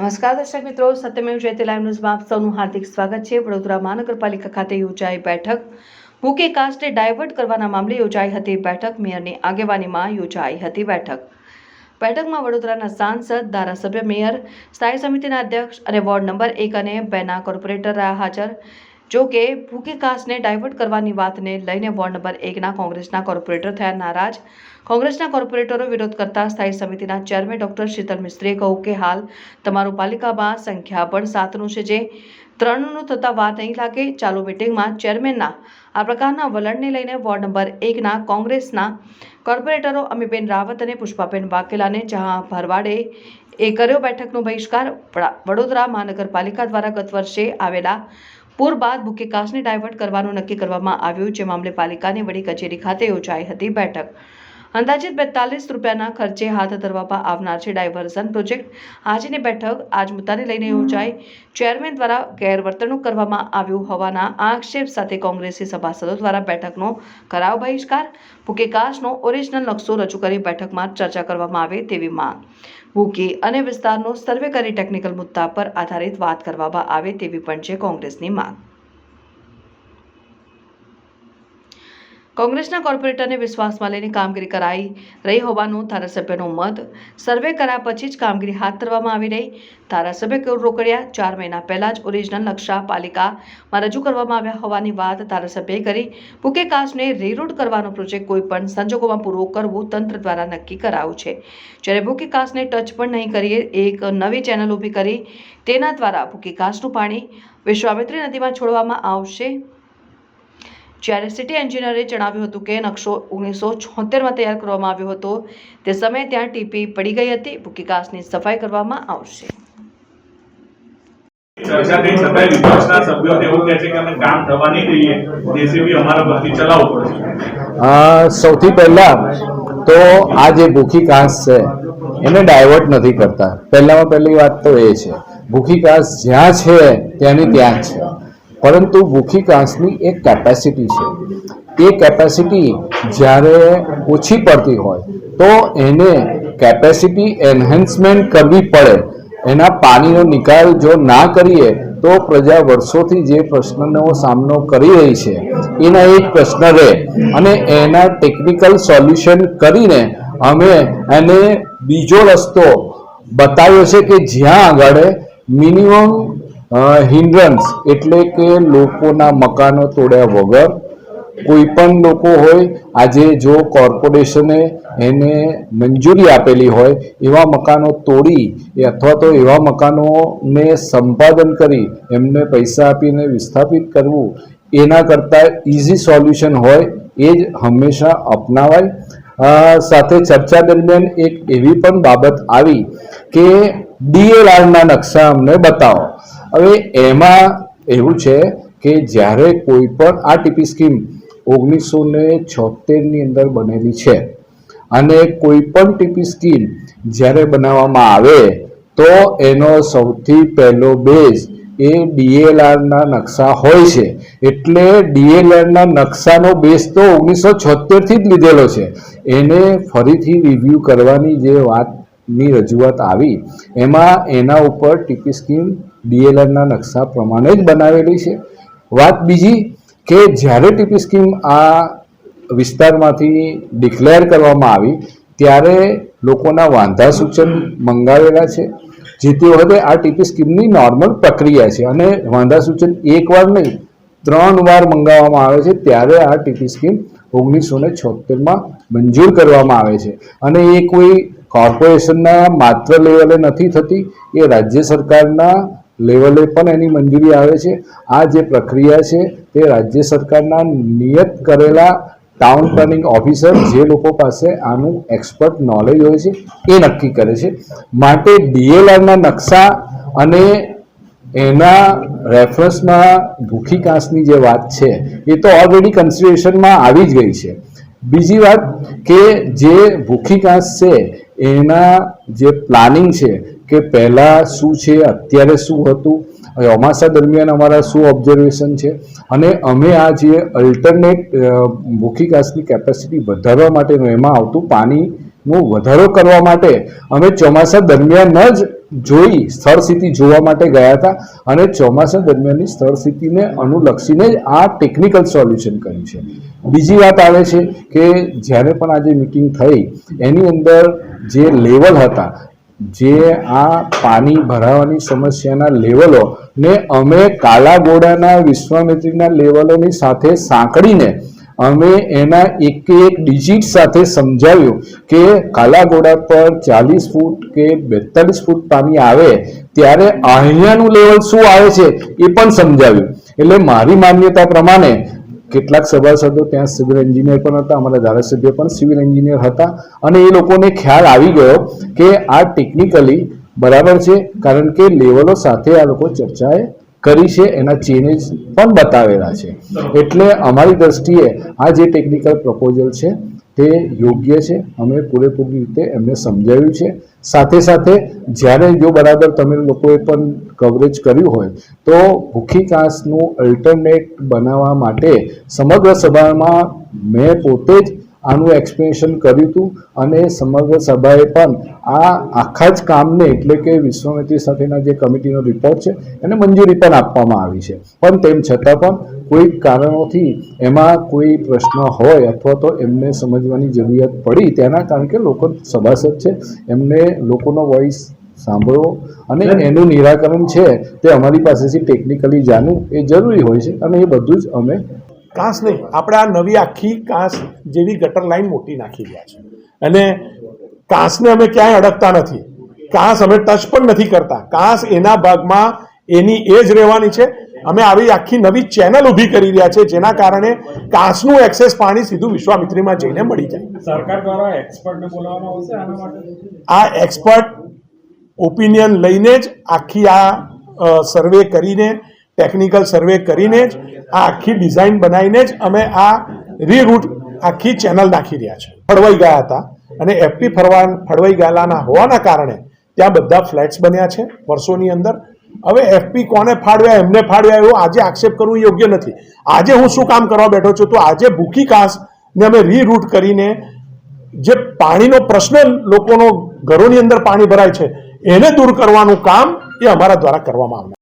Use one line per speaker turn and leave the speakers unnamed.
નમસ્કાર દર્શક મિત્રો સત્યમેવ જયતે લાઈવ ન્યૂઝમાં આપ સૌનું હાર્દિક સ્વાગત છે. વડોદરા મહાનગરપાલિકા ખાતે યોજાઈ બેઠક. ભૂકે કાસ્ટે ડાયવર્ટ કરવાના મામલે યોજાઈ હતી બેઠક. મેયરની આગેવાનીમાં યોજાઈ હતી બેઠક. બેઠકમાં વડોદરાના સાંસદ, ધારાસભ્ય, મેયર, સ્થાયી સમિતિના અધ્યક્ષ અને વોર્ડ નંબર એક અને બેના કોર્પોરેટર રહ્યા હાજર. જો કે ભૂકે ઘાસને ડાયવર્ટ કરવાની વાતને લઈને વોર્ડ નંબર એકના કોંગ્રેસના કોર્પોરેટર થયા નારાજ. કોંગ્રેસના કોર્પોરેટરો વિરોધ કરતા સ્થાયી સમિતિના ચેરમેન ડોક્ટર શીતલ મિસ્ત્રીએ કહ્યું કે હાલ તમારું પાલિકામાં સંખ્યાબળ સાતનું છે, જે ત્રણનું થતા વાર નહીં લાગે. ચાલુ મિટિંગમાં ચેરમેનના આ પ્રકારના વલણને લઈને વોર્ડ નંબર એકના કોંગ્રેસના કોર્પોરેટરો અમીબેન રાવત અને પુષ્પાબેન વાઘેલાને જહાં ભરવાડે એ કર્યો બેઠકનો બહિષ્કાર. વડોદરા મહાનગરપાલિકા દ્વારા ગત વર્ષે આવેલા પૂર બાદ બુકે કાસને ડાયવર્ટ કરવાનું નક્કી કરવામાં આવ્યું, જે મામલે પાલિકાની વડી કચેરી ખાતે યોજાઈ હતી બેઠક. અંદાજિત બેતાલીસ રૂપિયાના ખર્ચે હાથ ધરવામાં આવનાર છે ડાયવર્ઝન પ્રોજેક્ટ. આજની બેઠક આજ મુદ્દાને લઈને યોજાઈ. ચેરમેન દ્વારા ગેરવર્તણૂક કરવામાં આવ્યું હોવાના આક્ષેપ સાથે કોંગ્રેસી સભાસદો દ્વારા બેઠકનો કરાવ બહિષ્કાર ભૂકેકાશનો ઓરિજિનલ નકશો રજૂ કરી બેઠકમાં ચર્ચા કરવામાં આવે તેવી માંગ. ભૂકી અને વિસ્તારનો સર્વે કરી ટેકનિકલ મુદ્દા પર આધારિત વાત કરવામાં આવે તેવી પણ છે કોંગ્રેસની માંગ. કોંગ્રેસના કોર્પોરેટરને વિશ્વાસમાં લઈને કામગીરી કરાઈ રહી હોવાનું ધારાસભ્યનો મત. સર્વે કર્યા પછી જ કામગીરી હાથ ધરવામાં આવી રહી. ધારાસભ્ય રોકડિયા? ચાર મહિના પહેલા જ ઓરિજિનલ નકશા પાલિકામાં રજૂ કરવામાં આવ્યા હોવાની વાત ધારાસભ્યએ કરી. બુકે કાચને રીરૂટ કરવાનો પ્રોજેક્ટ કોઈ પણ સંજોગોમાં પૂરો કરવું તંત્ર દ્વારા નક્કી કરાયું છે. જ્યારે બુકે કાચને ટચ પણ નહીં કરીએ, એક નવી ચેનલ ઊભી કરી, તેના દ્વારા બુકે કાચનું પાણી વિશ્વામિત્રી નદીમાં છોડવામાં આવશે. જ્યારે સિટી એન્જિનિયરે જણાવ્યું હતું કે નકશો ઓગણીસો છોતેરમાં તૈયાર કરવામાં આવ્યો હતો તે સમયે ત્યાં ટીપી પડી ગઈ હતી. ભૂકિકાસની સફાઈ કરવામાં આવશે.
ચર્ચા થઈ છતાંય વિપક્ષના સભ્યો એવું કહે છે કે અમે કામ થવા નહીં દઈએ. જેસીબી અમારા પરથી ચલાવવું પડશે.
સૌથી પહેલા તો આ જે ભૂખી કાંસ છે એને ડાયવર્ટ નથી કરતા. પહેલામાં પહેલી વાત તો એ છે. ભૂખી કાંસ જ્યાં છે ત્યાંની ત્યાં જ છે. પરંતુ ભૂખી કાંસની એક કેપેસિટી છે. એ કેપેસિટી જ્યારે ઓછી પડતી હોય, તો એને કેપેસિટી એન્હેન્સમેન્ટ કરવી પડે. એના પાણીનો નિકાલ જો ના કરીએ, તો પ્રજા વર્ષોથી જે પ્રશ્નનો સામનો કરી રહી છે, એના એક પ્રશ્ન રહે. અને એના ટેકનિકલ સોલ્યુશન કરીને અમે એને બીજો રસ્તો બતાવ્યો છે કે જ્યાં આગળ મિનિમમ હિન્ડ્રન્સ એટલે કે લોકોના મકાનો તોડ્યા વગર કોઈ પણ લોકો હોય, આજે જો કોર્પોરેશને એને મંજૂરી આપેલી હોય, એવા મકાનો તોડી અથવા તો એવા મકાનોને સંપાદન કરી, એમને પૈસા આપીને વિસ્થાપિત કરવું, એના કરતાં ઇઝી સોલ્યુશન હોય, એ જ હંમેશા અપનાવાય. સાથે ચર્ચા દરમિયાન એક એવી પણ બાબત આવી કે ડીએલઆરના નકશા અમને બતાવો. હવે એમાં એવું છે કે જ્યારે કોઈ પણ આ ટીપી સ્કીમ ઓગણીસો ને છોતેરની અંદર બનેલી છે અને કોઈ પણ ટીપી સ્કીમ જ્યારે બનાવવામાં આવે, તો એનો સૌથી પહેલો બેઝ એ ડીએલઆરના નકશા હોય છે. એટલે ડીએલઆરના નકશાનો બેઝ તો ઓગણીસો છોતેરથી જ લીધેલો છે. એને ફરીથી રિવ્યૂ કરવાની જે વાતની રજૂઆત આવી. એમાં એના ઉપર ટીપી સ્કીમ ડીએલઆરના નકશા પ્રમાણે જ બનાવેલી છે. વાત બીજી કે જ્યારે ટીપી સ્કીમ આ વિસ્તારમાંથી ડિક્લેર કરવામાં આવી, ત્યારે લોકોના વાંધા સૂચન મંગાવેલા છે. જે તે વખતે આ ટીપી સ્કીમની નોર્મલ પ્રક્રિયા છે અને વાંધા સૂચન એક વાર નહીં, ત્રણ વાર મંગાવવામાં આવે છે, ત્યારે આ ટીપી સ્કીમ ઓગણીસો ને છોતેરમાં મંજૂર કરવામાં આવે છે. અને એ કોઈ કોર્પોરેશનના માત્ર લેવલે નથી થતી, એ રાજ્ય સરકારના લેવલે પણ એની મંજૂરી આવે છે. આ જે પ્રક્રિયા છે, તે રાજ્ય સરકારના નિયત કરેલા ટાઉન પ્લાનિંગ ઓફિસર જે લોકો પાસે આનું એક્સપર્ટ નોલેજ હોય છે, એ નક્કી કરે છે. માટે ડીએલઆરના નકશા અને એના રેફરન્સમાં ભૂખી કાંસની જે વાત છે, એ તો ઓલરેડી કન્સિડરેશનમાં આવી જ ગઈ છે. બીજી વાત કે જે ભૂખી કાંસ છે એના જે પ્લાનિંગ છે કે પહેલાં શું છે, અત્યારે શું હતું ચોમાસા દરમિયાન અમારા શું ઓબ્ઝર્વેશન છે અને અમે આ જે અલ્ટરનેટ ભૂખી કાંસની કેપેસિટી વધારવા માટેનું એમાં આવતું પાણીનું વધારો કરવા માટે અમે ચોમાસા દરમિયાન જ જોઈ સ્થળ સ્થિતિ જોવા માટે ગયા હતા અને ચોમાસા દરમિયાનની સ્થળ સ્થિતિને અનુલક્ષીને જ આ ટેકનિકલ સોલ્યુશન કર્યું છે. બીજી વાત આવે છે કે જ્યારે પણ આજે મિટિંગ થઈ, એની અંદર જે લેવલ હતા, જે આ પાણી ભરાવાની સમસ્યાના લેવલો ને અમે કાલાગોડાના વિશ્વામિત્રીના લેવલોની સાથે સાંકળીને અમે એના એક એક ડિજિટ સાથે સમજાવ્યું કે કાલાઘોડા પર ચાલીસ ફૂટ કે બેતાલીસ ફૂટ પાણી આવે ત્યારે અહીંયાનું લેવલ શું આવે છે એ પણ સમજાવ્યું. એટલે મારી માન્યતા પ્રમાણે કેટલાક સભાસદો ત્યાં સિવિલ એન્જિનિયર પણ હતા, અમારા ધારાસભ્ય પણ સિવિલ એન્જિનિયર હતા અને એ લોકોને ખ્યાલ આવી ગયો કે આ ટેકનિકલી બરાબર છે કારણ કે લેવલો સાથે આ લોકો ચર્ચાએ કરી છે, એના ચેન્જીસ પણ બતાવેલા છે. એટલે અમારી દ્રષ્ટિએ આ જે ટેકનિકલ પ્રપોઝલ છે, તે યોગ્ય છે. અમે પૂરેપૂરી રીતે એમને સમજાવ્યું છે. સાથે સાથે જ્યારે જો બરાબર તમે લોકોએ પણ કવરેજ કર્યું હોય, તો ભૂખી કાંસનું અલ્ટરનેટ બનાવવા માટે સમગ્ર સભામાં મેં પોતે જ આનું એક્સપ્લેનેશન કર્યું હતું અને સમગ્ર સભાએ પણ આ આખા જ કામને એટલે કે વિશ્વામિત્રી સાથેના જે કમિટીનો રિપોર્ટ છે એને મંજૂરી પણ આપવામાં આવી છે. પણ તેમ છતાં પણ કોઈ કારણોથી એમાં કોઈ પ્રશ્ન હોય અથવા તો એમને સમજવાની જરૂરિયાત પડી તેના કારણ કે લોકો સભાસદ છે એમને લોકોનો વોઇસ સાંભળવો અને એનું નિરાકરણ છે તે અમારી પાસેથી ટેકનિકલી જાણવું એ જરૂરી હોય છે અને એ બધું જ અમે
કાંસ નહીં આપણે આ નવી આખી કાંસ જેવી ગટર લાઈન મોટી નાખી રહ્યા છે. અને કાંસને અમે ક્યાંય અડકતા નથી. કાંસ અમે ટચ પણ નથી કરતા. કાંસ એના ભાગમાં એની એ જ રહેવાની છે. અમે આવી આખી નવી ચેનલ ઊભી કરી રહ્યા છે જેના કારણે કાંસનું એક્સેસ પાણી સીધું વિશ્વામિત્રીમાં જઈને મળી જાય.
સરકાર દ્વારા એક્સપર્ટને બોલાવવામાં આવશે આના માટે?
આ એક્સપર્ટ ઓપિનિયન લઈને જ આખી આ સર્વે કરીને ટેકનિકલ સર્વે કરીને જ આ આખી ડિઝાઇન બનાવીને જ અમે આ રીરૂટ આખી ચેનલ નાખી રહ્યા છે. ફળવાઈ ગયા હતા અને એફપી ફરવા ફળવાઈ ગયેલાના હોવાના કારણે ત્યાં બધા ફ્લેટ્સ બન્યા છે વર્ષોની અંદર. હવે એફપી કોને ફાળવ્યા એમને ફાળવ્યા એવો આજે આક્ષેપ કરવું યોગ્ય નથી. આજે હું શું કામ કરવા બેઠો છું? તો આજે ભૂખી કાંસ ને અમે રીરૂટ કરીને જે પાણીનો પ્રશ્ન લોકોનો ઘરોની અંદર પાણી ભરાય છે, એને દૂર કરવાનું કામ એ અમારા દ્વારા કરવામાં આવનાર